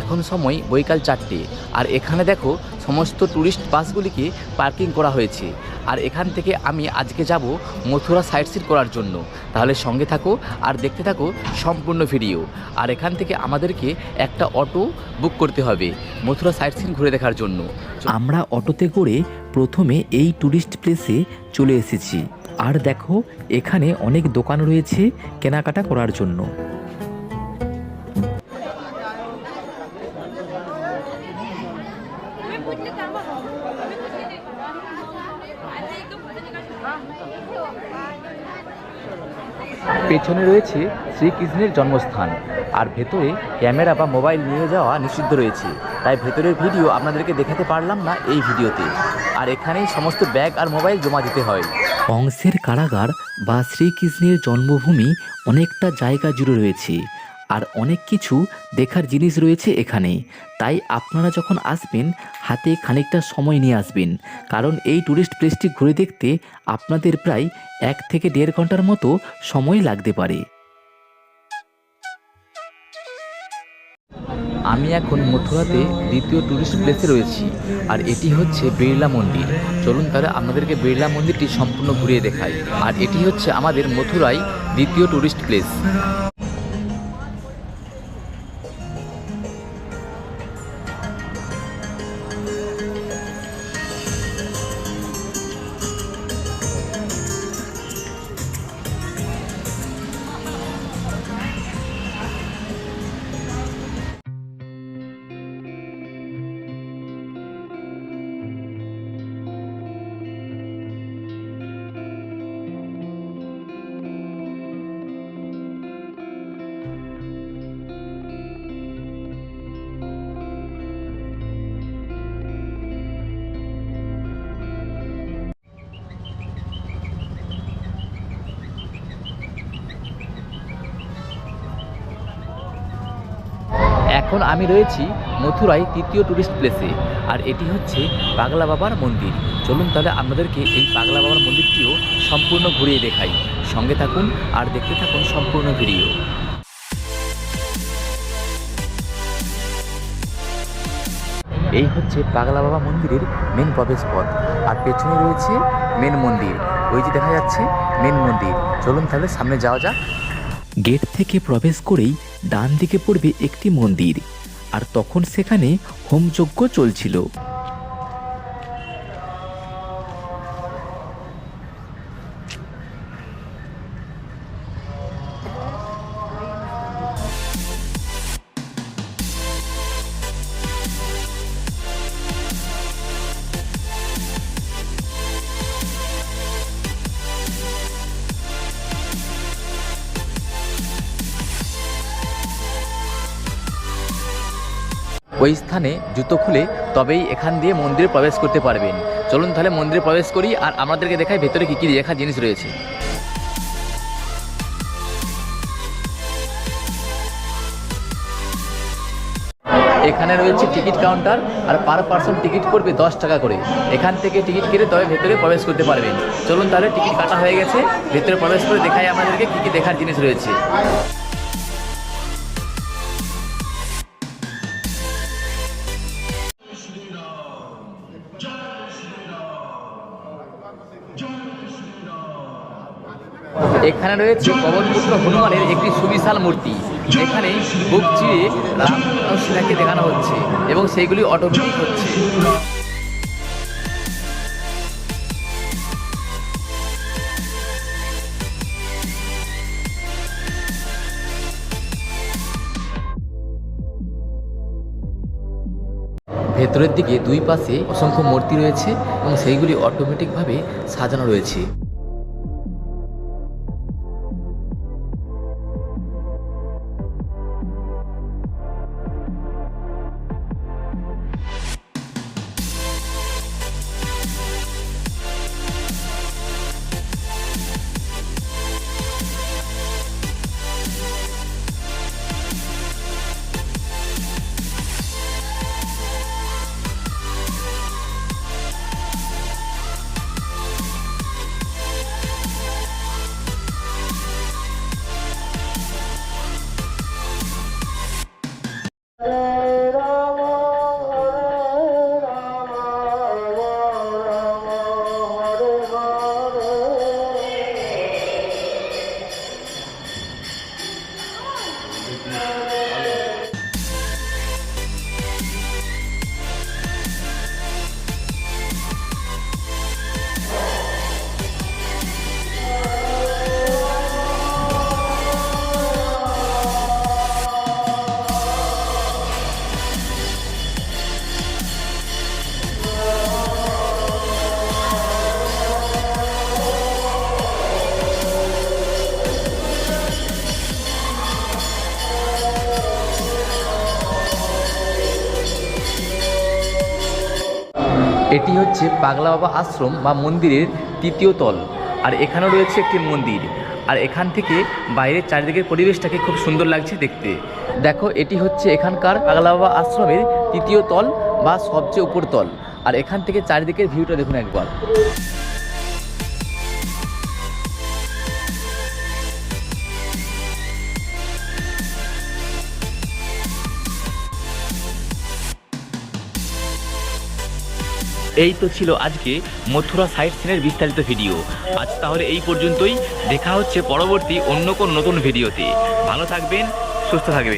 এখন সময় বৈকাল চারটে। আর এখানে দেখো, সমস্ত ট্যুরিস্ট বাসগুলিকে পার্কিং করা হয়েছে। আর এখান থেকে আমি আজকে যাব মথুরা সাইট সিট করার জন্য। তাহলে সঙ্গে থাকো আর দেখতে থাকো সম্পূর্ণ ভিডিও। আর এখান থেকে আমাদেরকে একটা অটো বুক করতে হবে মথুরা সাইট সিন ঘুরে দেখার জন্য। আমরা অটোতে করে প্রথমে এই ট্যুরিস্ট প্লেসে চলে এসেছি। আর দেখো, এখানে অনেক দোকান রয়েছে কেনাকাটা করার জন্য। পেছনে রয়েছে শ্রীকৃষ্ণের জন্মস্থান, আর ভেতরে ক্যামেরা বা মোবাইল নিয়ে যাওয়া নিষিদ্ধ রয়েছে। তাই ভেতরের ভিডিও আপনাদেরকে দেখাতে পারলাম না এই ভিডিওতে। আর এখানেই সমস্ত ব্যাগ আর মোবাইল জমা দিতে হয়। অংশের কারাগার বা শ্রীকৃষ্ণের জন্মভূমি অনেকটা জায়গা জুড়ে রয়েছে। আর অনেক কিছু দেখার জিনিস রয়েছে এখানে তাই আপনারা যখন আসবেন, হাতে খানিকটা সময় নিয়ে আসবেন। কারণ এই ট্যুরিস্ট প্লেসটি ঘুরে দেখতে আপনাদের প্রায় এক থেকে দেড় ঘণ্টার মতো সময় লাগতে পারে। আমি এখন মথুরাতে দ্বিতীয় ট্যুরিস্ট প্লেসে রয়েছি আর এটি হচ্ছে বিড়লা মন্দির। চলুন তাহলে আপনাদেরকে বিড়লা মন্দিরটি সম্পূর্ণ ঘুরিয়ে দেখাই। আর এটি হচ্ছে আমাদের মথুরাই দ্বিতীয় ট্যুরিস্ট প্লেস এখন আমি রয়েছি মথুরাই তৃতীয় ট্যুরিস্ট প্লেসে আর এটি হচ্ছে পাগলা বাবার মন্দির। চলুন তাহলে আপনাদেরকে এই পাগলা বাবার মন্দিরটিও সম্পূর্ণ ঘুরিয়ে দেখাই। সঙ্গে থাকুন আর দেখতে থাকুন সম্পূর্ণ ভিডিও। এই হচ্ছে পাগলা বাবা মন্দিরের মেন প্রবেশ পথ আর পেছনে রয়েছে মেন মন্দির। ওই যে দেখা যাচ্ছে মেন মন্দির। চলুন তাহলে সামনে যাওয়া যাক। গেট থেকে প্রবেশ করেই ডান দিকে পড়বে একটি মন্দির আর তখন সেখানে হোমযজ্ঞ চলছিল। ওই স্থানে জুতো খুলে তবেই এখান দিয়ে মন্দিরে প্রবেশ করতে পারবেন। চলুন তাহলে মন্দিরে প্রবেশ করি আর আমাদেরকে দেখাই ভেতরে কী কী দেখার জিনিস রয়েছে। এখানে রয়েছে টিকিট কাউন্টার আর পার পার্সন টিকিট করবে দশ টাকা করে। এখান থেকে টিকিট কেটে তবে ভেতরে প্রবেশ করতে পারবেন। চলুন তাহলে টিকিট কাটা হয়ে গেছে। ভেতরে প্রবেশ করে দেখাই আমাদেরকে কী কী দেখার জিনিস রয়েছে। এখানে রয়েছে পবনপুত্র হনুমানের একটি সুবিশাল মূর্তি। যেখানে বুক চিরে রাম ও দেখানো হচ্ছে এবং সেইগুলি অটোমেটিক হচ্ছে। ভেতরের দিকে দুই পাশে অসংখ্য মূর্তি রয়েছে এবং সেইগুলি অটোমেটিকভাবে সাজানো রয়েছে। এটি হচ্ছে পাগলা বাবা আশ্রম বা মন্দিরের তৃতীয় তল। আর এখানেও রয়েছে একটি মন্দির। আর এখান থেকে বাইরের চারিদিকের পরিবেশটাকে খুব সুন্দর লাগছে দেখতে। দেখো, এটি হচ্ছে এখানকার পাগলা বাবা আশ্রমের তৃতীয় তল বা সবচেয়ে উপর তল। আর এখান থেকে চারিদিকের ভিউটা দেখুন একবার। এই তো ছিল আজকে মথুরা সাইট সিনের বিস্তারিত ভিডিও। আজ তাহলে এই পর্যন্তই। দেখা হচ্ছে পরবর্তী অন্য কোন নতুন ভিডিওতে। ভালো থাকবেন, সুস্থ থাকবেন।